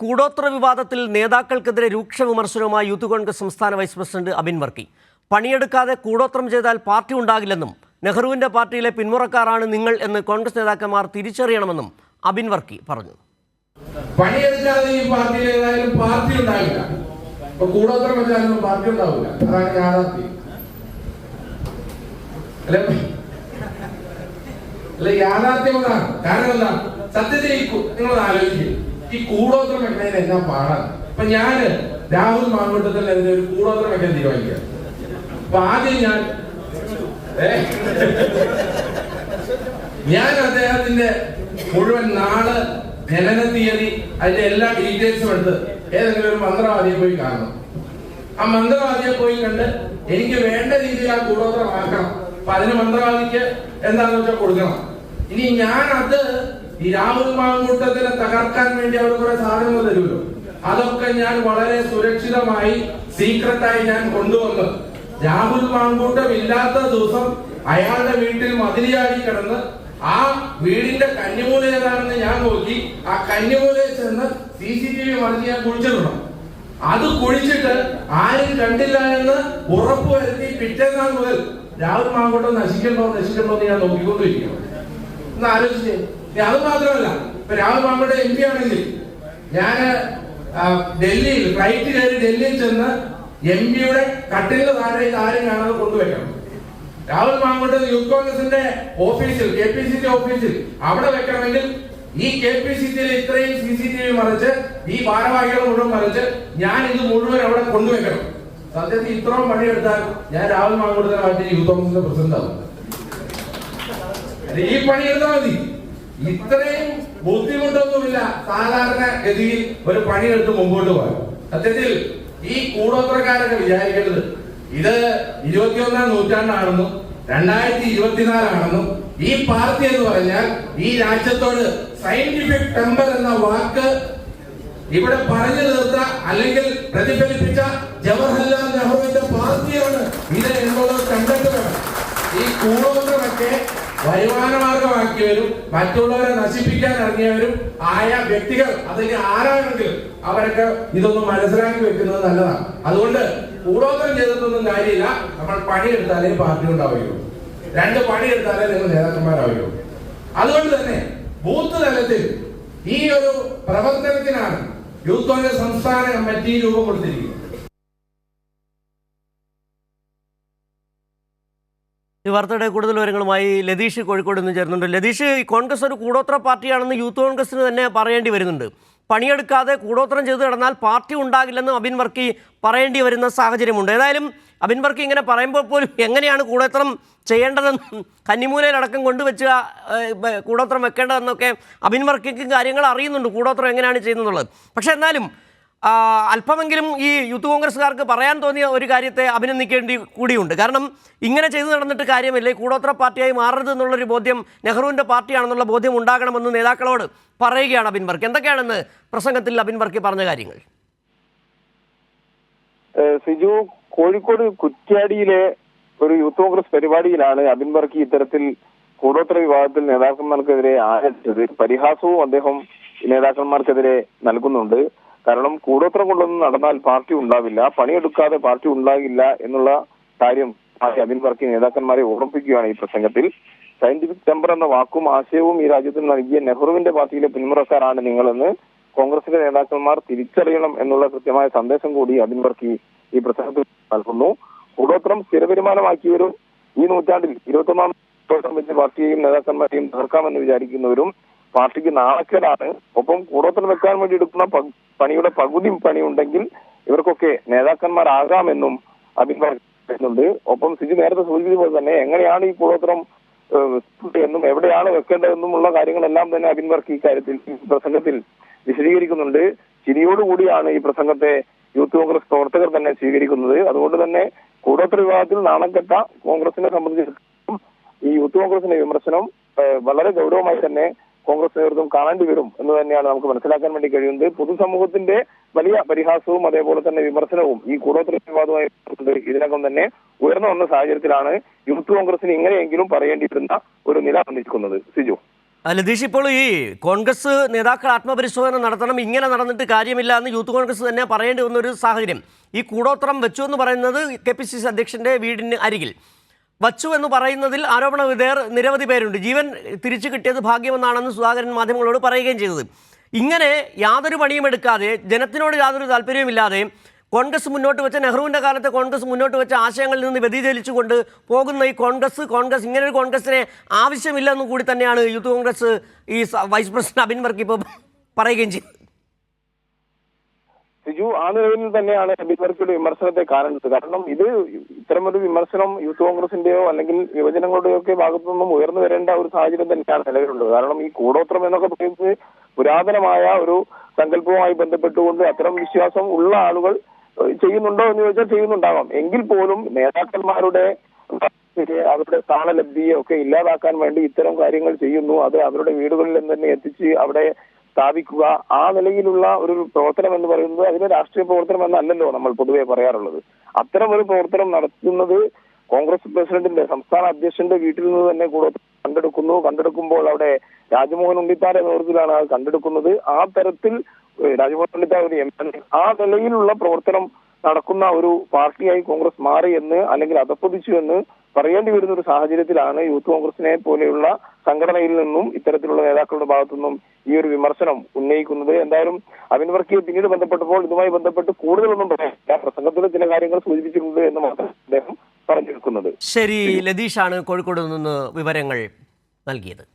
കൂടോത്ര വിവാദത്തിൽ നേതാക്കൾക്കെതിരെ രൂക്ഷ വിമർശനവുമായി യൂത്ത് കോൺഗ്രസ് സംസ്ഥാന വൈസ് പ്രസിഡന്റ് അബിൻ വർക്കി. പണിയെടുക്കാതെ കൂടോത്രം ചെയ്താൽ പാർട്ടി ഉണ്ടാകില്ലെന്നും നെഹ്റുവിന്റെ പാർട്ടിയിലെ പിന്മുറക്കാരാണ് നിങ്ങൾ എന്ന് കോൺഗ്രസ് നേതാക്കന്മാർ തിരിച്ചറിയണമെന്നും അബിൻ വർക്കി പറഞ്ഞു. പണിയെടുക്കാതെ ഈ പാർട്ടിയിൽ ഏതായാലും പാർട്ടി ഉണ്ടാവില്ല കൂടോത്രം വെച്ചാലൊന്നും പാർട്ടി ഉണ്ടാവില്ല. അതാണ് യാഥാർത്ഥ്യം അല്ല? യാഥാർത്ഥ്യം അതാണ്. കാരണം എന്താ? സത്യത്തിൽ നിങ്ങൾ ആലോചിക്കും. ഈ കൂടോത്രം വെക്കുന്നതിന് എന്നാ പാടാണ് അപ്പൊ ഞാൻ രാഹുൽ മാങ്കൂട്ടത്തിനെതിരെ ഒരു കൂടോത്രം വെക്കാൻ തീരുമാനിക്കുക അപ്പൊ ആദ്യം ഞാൻ? ഞാൻ അദ്ദേഹത്തിന്റെ മുഴുവൻ നാൾ ജനന തീയതി അതിന്റെ എല്ലാ ഡീറ്റെയിൽസും എടുത്ത് ഏതെങ്കിലും ഒരു മന്ത്രവാദിയെ പോയി കാണണം. ആ മന്ത്രവാദിയെ പോയി കണ്ട് എനിക്ക് വേണ്ട രീതിയിൽ ആ കൂടോത്രം ആക്കണം. അപ്പൊ അതിന് മന്ത്രവാദിക്ക് എന്താണെന്ന് വെച്ചാൽ കൊടുക്കണം. ഇനി ഞാൻ അത് ഈ രാഹുൽ മാങ്കൂട്ടത്തിനെ തകർക്കാൻ വേണ്ടി അവർ കുറെ സാധനങ്ങൾ തരുമല്ലോ. അതൊക്കെ ഞാൻ വളരെ സുരക്ഷിതമായി സീക്രട്ടായി ഞാൻ കൊണ്ടുവന്നു രാഹുൽ മാങ്കൂട്ടം ഇല്ലാത്ത ദിവസം അയാളുടെ വീട്ടിൽ മതിലിയാടി കിടന്ന് ആ വീടിന്റെ കന്നിമൂല ഏതാണെന്ന് ഞാൻ നോക്കി. ആ കന്നിമൂലയിൽ ചെന്ന് സി സി ടി വി മറിച്ച് ഞാൻ കുഴിച്ചിടണം. അത് കുഴിച്ചിട്ട് ആരും കണ്ടില്ല എന്ന് ഉറപ്പ് വരുത്തി പിറ്റേന്നാൾ മുതൽ രാഹുൽ മാങ്കൂട്ടം നശിക്കണ്ടോ നശിക്കണ്ടോ എന്ന് ഞാൻ നോക്കിക്കൊണ്ടിരിക്കണം ഒന്ന് ആലോചിച്ചേ. അത് മാത്രമല്ല ഇപ്പൊ രാഹുൽ മാങ്കോട്ടെ എം പി ആണെങ്കിൽ ഞാൻ ഡൽഹിയിൽ ഫ്ലൈറ്റ് കയറി ഡൽഹിയിൽ ചെന്ന് എം പിയുടെ കട്ടിലിന് താഴെ ആരും കാണാതെ കൊണ്ടുവയ്ക്കണം. രാഹുൽ മാങ്കോട്ട് യൂത്ത് കോൺഗ്രസിന്റെ ഓഫീസിൽ കെ പി സി സി ഓഫീസിൽ അവിടെ വെക്കണമെങ്കിൽ ഈ കെ പി സി സിയിൽ ഇത്രയും സി സി ടി വി മറിച്ച് ഈ ഭാരവാഹികൾ മുഴുവൻ മറിച്ച് ഞാൻ ഇത് മുഴുവൻ അവിടെ കൊണ്ടുവയ്ക്കണം. സത്യത്തിൽ ഇത്രയും പണിയെടുത്താൽ ഞാൻ രാഹുൽ മാങ്കോട്ടിനെ യൂത്ത് കോൺഗ്രസിന്റെ പ്രസിഡന്റ് ആവും ഈ പണി എടുത്താൽ മതി. ഇത്രയും ബുദ്ധിമുട്ടൊന്നുമില്ല. സാധാരണ ഗതിയിൽ ഒരു പണിയെടുത്ത് മുമ്പോട്ട് പോകാൻ. സത്യത്തിൽ ഈ കൂടോത്രക്കാരൊക്കെ വിചാരിക്കേണ്ടത് ഇത് ഇരുപത്തിയൊന്നാം നൂറ്റാണ്ടാണെന്നും രണ്ടായിരത്തി ഇരുപത്തിനാലാണെന്നും ഈ പാർട്ടി എന്ന് പറഞ്ഞാൽ ഈ രാജ്യത്തോട് സയന്റിഫിക് ടെമ്പർ എന്ന വാക്ക് ഇവിടെ പറഞ്ഞു തീർത്ത അല്ലെങ്കിൽ പ്രതിഫലിപ്പിച്ച ജവഹർലാൽ വരുമാനമാർഗമാക്കിയവരും മറ്റുള്ളവരെ നശിപ്പിക്കാൻ ഇറങ്ങിയവരും ആയ വ്യക്തികൾ അതിന് ആരാണെങ്കിലും അവരൊക്കെ ഇതൊന്ന് മനസ്സിലാക്കി വെക്കുന്നത് നല്ലതാണ്. അതുകൊണ്ട് കൂടോത്രം ചെയ്തിട്ടൊന്നും കാര്യമില്ല. നമ്മൾ പണിയെടുത്താലേ പാർട്ടി ഉണ്ടാവുകയുള്ളൂ. രണ്ട് പണിയെടുത്താലേ നിങ്ങൾ നേതാക്കന്മാരാവുകയുള്ളൂ. അതുകൊണ്ട് തന്നെ ബൂത്ത് തലത്തിൽ ഈ ഒരു പ്രവർത്തനത്തിനാണ് യൂത്ത് കോൺഗ്രസ് സംസ്ഥാന കമ്മിറ്റി രൂപം കൊടുത്തിരിക്കുന്നത്. വാർത്തയുടെ കൂടുതൽ വിവരങ്ങളുമായി ലതീഷ് കോഴിക്കോട് നിന്ന് ചേരുന്നുണ്ട്. ലതീഷ് കോൺഗ്രസ് ഒരു കൂടോത്ര പാർട്ടിയാണെന്ന് യൂത്ത് കോൺഗ്രസിന് തന്നെ പറയേണ്ടി വരുന്നുണ്ട്. പണിയെടുക്കാതെ കൂടോത്രം ചെയ്തു കിടന്നാൽ പാർട്ടി ഉണ്ടാകില്ലെന്ന് അബിൻ വർക്കി പറയേണ്ടി വരുന്ന സാഹചര്യമുണ്ട്. ഏതായാലും അബിൻ വർക്കി ഇങ്ങനെ പറയുമ്പോൾ പോലും എങ്ങനെയാണ് കൂടോത്രം ചെയ്യേണ്ടതെന്ന് കന്നിമൂലയിലടക്കം കൊണ്ടുവച്ച് കൂടോത്രം വെക്കേണ്ടതെന്നൊക്കെ അബിൻ വർക്കിക്ക് കാര്യങ്ങൾ അറിയുന്നുണ്ട്. കൂടോത്രം എങ്ങനെയാണ് ചെയ്യുന്നതെന്നുള്ളത്. പക്ഷേ എന്നാലും അല്പമെങ്കിലും ഈ യൂത്ത് കോൺഗ്രസ്സുകാർക്ക് പറയാൻ തോന്നിയ ഒരു കാര്യത്തെ അഭിനന്ദിക്കേണ്ടി കൂടിയുണ്ട്. കാരണം ഇങ്ങനെ ചെയ്തു നടന്നിട്ട് കാര്യമില്ല. കൂടോത്ര പാർട്ടിയായി മാറരുത് എന്നുള്ളൊരു ബോധ്യം നെഹ്റുവിന്റെ പാർട്ടിയാണെന്നുള്ള ബോധ്യം ഉണ്ടാകണമെന്ന് നേതാക്കളോട് പറയുകയാണ് അബിൻ വർക്ക്. എന്തൊക്കെയാണെന്ന് പ്രസംഗത്തിൽ അബിൻ വർക്ക് പറഞ്ഞ കാര്യങ്ങൾ? സിജു കോഴിക്കോട് കുറ്റ്യാടിയിലെ ഒരു യൂത്ത് കോൺഗ്രസ് പരിപാടിയിലാണ് അബിൻ വർക്ക് ഇത്തരത്തിൽ കൂടോത്ര വിഭാഗത്തിൽ നേതാക്കന്മാർക്കെതിരെ ആരംഭിച്ചത്. പരിഹാസവും അദ്ദേഹം നേതാക്കന്മാർക്കെതിരെ നൽകുന്നുണ്ട്. കാരണം കൂടോത്രം കൊണ്ടൊന്നും നടന്നാൽ പാർട്ടി ഉണ്ടാവില്ല പണിയെടുക്കാതെ പാർട്ടി ഉണ്ടാകില്ല എന്നുള്ള കാര്യം പാർട്ടി അബിൻ വർക്കി നേതാക്കന്മാരെ ഓർമ്മിപ്പിക്കുകയാണ് ഈ പ്രസംഗത്തിൽ. സയന്റിഫിക് ടെമ്പർ എന്ന വാക്കും ആശയവും ഈ രാജ്യത്തിന് നൽകിയ നെഹ്റുവിന്റെ പാർട്ടിയിലെ പിന്മുറക്കാരാണ് നിങ്ങളെന്ന് കോൺഗ്രസിന്റെ നേതാക്കന്മാർ തിരിച്ചറിയണം എന്നുള്ള കൃത്യമായ സന്ദേശം കൂടി അബിൻ വർക്കി ഈ പ്രസംഗത്തിൽ നൽകുന്നു. കൂടോത്രം സ്ഥിരവരുമാനമാക്കിയവരും ഈ നൂറ്റാണ്ടിൽ ഇരുപത്തൊന്നാം പാർട്ടിയെയും നേതാക്കന്മാരെയും തകർക്കാമെന്ന് വിചാരിക്കുന്നവരും പാർട്ടിക്ക് നാണക്കേടാണ്. ഒപ്പം കൂടോത്രം വെക്കാൻ വേണ്ടി എടുക്കുന്ന പണിയുടെ പകുതി പണിയുണ്ടെങ്കിൽ ഇവർക്കൊക്കെ നേതാക്കന്മാരാകാമെന്നും അഭിപ്രായപ്പെടുന്നുണ്ട് വർക്കി ഒപ്പം സിജി നേരത്തെ സൂചിപ്പിച്ചതുപോലെ തന്നെ എങ്ങനെയാണ് ഈ കൂടോത്തരം എന്നും എവിടെയാണ് വെക്കേണ്ടതെന്നുമുള്ള കാര്യങ്ങളെല്ലാം തന്നെ അബിൻ ഈ കാര്യത്തിൽ ഈ പ്രസംഗത്തിൽ വിശദീകരിക്കുന്നുണ്ട്. ചിരിയോടുകൂടിയാണ് ഈ പ്രസംഗത്തെ യൂത്ത് കോൺഗ്രസ് പ്രവർത്തകർ തന്നെ സ്വീകരിക്കുന്നത്. അതുകൊണ്ട് തന്നെ കൂടോത്ര വിവാദത്തിൽ നാണക്കെട്ട കെട്ട കോൺഗ്രസിനെ സംബന്ധിച്ചിടത്തോളം ഈ യൂത്ത് കോൺഗ്രസിന്റെ വിമർശനം വളരെ ഗൗരവമായി തന്നെ കോൺഗ്രസ് നേതൃത്വം കാണേണ്ടി വരും എന്ന് തന്നെയാണ് നമുക്ക് മനസ്സിലാക്കാൻ വേണ്ടി കഴിയുന്നത്. പൊതുസമൂഹത്തിന്റെ വലിയ പരിഹാസവും അതേപോലെ തന്നെ വിമർശനവും ഈ കൂടോത്ര വിവാദമായി ഇതിനകം തന്നെ ഉയർന്നു വന്ന സാഹചര്യത്തിലാണ് യൂത്ത് കോൺഗ്രസിന് ഇങ്ങനെയെങ്കിലും പറയേണ്ടി വരുന്ന ഒരു നില വന്നിരിക്കുന്നത്. സിജു. നിതീഷ് ഇപ്പോൾ ഈ കോൺഗ്രസ് നേതാക്കൾ ആത്മപരിശോധന നടത്തണം ഇങ്ങനെ നടന്നിട്ട് കാര്യമില്ല എന്ന് യൂത്ത് കോൺഗ്രസ് തന്നെ പറയേണ്ടി വന്ന ഒരു സാഹചര്യം ഈ കൂടോത്രം വെച്ചു എന്ന് പറയുന്നത് കെ പി സി സി അധ്യക്ഷന്റെ വീടിന് അരികിൽ. വച്ചു എന്ന് പറയുന്നതിൽ ആരോപണ വിധേയർ നിരവധി പേരുണ്ട്. ജീവൻ തിരിച്ചു കിട്ടിയത് ഭാഗ്യമെന്നാണെന്ന് സുധാകരൻ മാധ്യമങ്ങളോട് പറയുകയും ചെയ്തത്. ഇങ്ങനെ യാതൊരു പണിയും എടുക്കാതെ ജനത്തിനോട് യാതൊരു താല്പര്യവുമില്ലാതെ കോൺഗ്രസ് മുന്നോട്ട് വെച്ച നെഹ്റുവിന്റെ കാലത്തെ കോൺഗ്രസ് മുന്നോട്ട് വെച്ച ആശയങ്ങളിൽ നിന്ന് വ്യതിചലിച്ചുകൊണ്ട് പോകുന്ന ഈ കോൺഗ്രസ് കോൺഗ്രസ് ഇങ്ങനെ ഒരു കോൺഗ്രസിനെ ആവശ്യമില്ലെന്നും കൂടി തന്നെയാണ് യൂത്ത് കോൺഗ്രസ് ഈ വൈസ് പ്രസിഡന്റ് അബിൻ വർക്കി ഇപ്പോൾ പറയുകയും ചെയ്തത്. സിജു ആ നിലവിൽ തന്നെയാണ് ബിജെപിയുടെ വിമർശനത്തെ കാണേണ്ടത് കാരണം ഇത് ഇത്തരമൊരു വിമർശനം യൂത്ത് കോൺഗ്രസിന്റെയോ അല്ലെങ്കിൽ യുവജനങ്ങളുടെയോ ഒക്കെ ഭാഗത്തു നിന്നും ഉയർന്നു വരേണ്ട ഒരു സാഹചര്യം തന്നെയാണ് നിലവിലുള്ളത്. കാരണം ഈ കൂടോത്രം എന്നൊക്കെ പറയുന്നത് പുരാതനമായ ഒരു സങ്കല്പവുമായി ബന്ധപ്പെട്ടുകൊണ്ട് അത്തരം വിശ്വാസം ഉള്ള ആളുകൾ ചെയ്യുന്നുണ്ടോ എന്ന് ചോദിച്ചാൽ ചെയ്യുന്നുണ്ടാവാം. എങ്കിൽ പോലും നേതാക്കന്മാരുടെ അവരുടെ സ്ഥാനലബ്ധിയെ ഒക്കെ ഇല്ലാതാക്കാൻ വേണ്ടി ഇത്തരം കാര്യങ്ങൾ ചെയ്യുന്നു. അത് അവരുടെ വീടുകളിൽ തന്നെ എത്തിച്ച് അവിടെ സ്ഥാപിക്കുക ആ നിലയിലുള്ള ഒരു പ്രവർത്തനം എന്ന് പറയുന്നത് അതിന് രാഷ്ട്രീയ പ്രവർത്തനം എന്നല്ലല്ലോ നമ്മൾ പൊതുവെ പറയാറുള്ളത്. അത്തരം ഒരു പ്രവർത്തനം നടത്തുന്നത് കോൺഗ്രസ് പ്രസിഡന്റിന്റെ സംസ്ഥാന അധ്യക്ഷന്റെ വീട്ടിൽ നിന്ന് തന്നെ കൂടെ കണ്ടെടുക്കുന്നു. കണ്ടെടുക്കുമ്പോൾ അവിടെ രാജ്മോഹൻ ഉണ്ണിത്താന്റെ നേതൃത്വത്തിലാണ് അത് കണ്ടെടുക്കുന്നത്. ആ തരത്തിൽ രാജ്മോഹൻ ഉണ്ണിത്താൻ ഒരു എം എൽ ആ നിലയിലുള്ള പ്രവർത്തനം നടക്കുന്ന ഒരു പാർട്ടിയായി കോൺഗ്രസ് മാറി എന്ന് അല്ലെങ്കിൽ അതപ്പൊതിച്ചു എന്ന് പറയേണ്ടി വരുന്ന ഒരു സാഹചര്യത്തിലാണ് യൂത്ത് കോൺഗ്രസിനെ പോലെയുള്ള സംഘടനയിൽ നിന്നും ഇത്തരത്തിലുള്ള നേതാക്കളുടെ ഭാഗത്തു നിന്നും ഈ ഒരു വിമർശനം ഉന്നയിക്കുന്നത്. എന്തായാലും അവിൻ വർക്കിയെ പിന്നീട് ബന്ധപ്പെട്ടപ്പോൾ ഇതുമായി ബന്ധപ്പെട്ട് കൂടുതലൊന്നും പറയാൻ പ്രസംഗത്തിൽ ചില കാര്യങ്ങൾ സൂചിപ്പിച്ചിട്ടുണ്ട് എന്ന് മാത്രം അദ്ദേഹം പറഞ്ഞെടുക്കുന്നത് ശരി ലതീഷാണ് കോഴിക്കോട് നിന്ന് വിവരങ്ങൾ നൽകിയത്.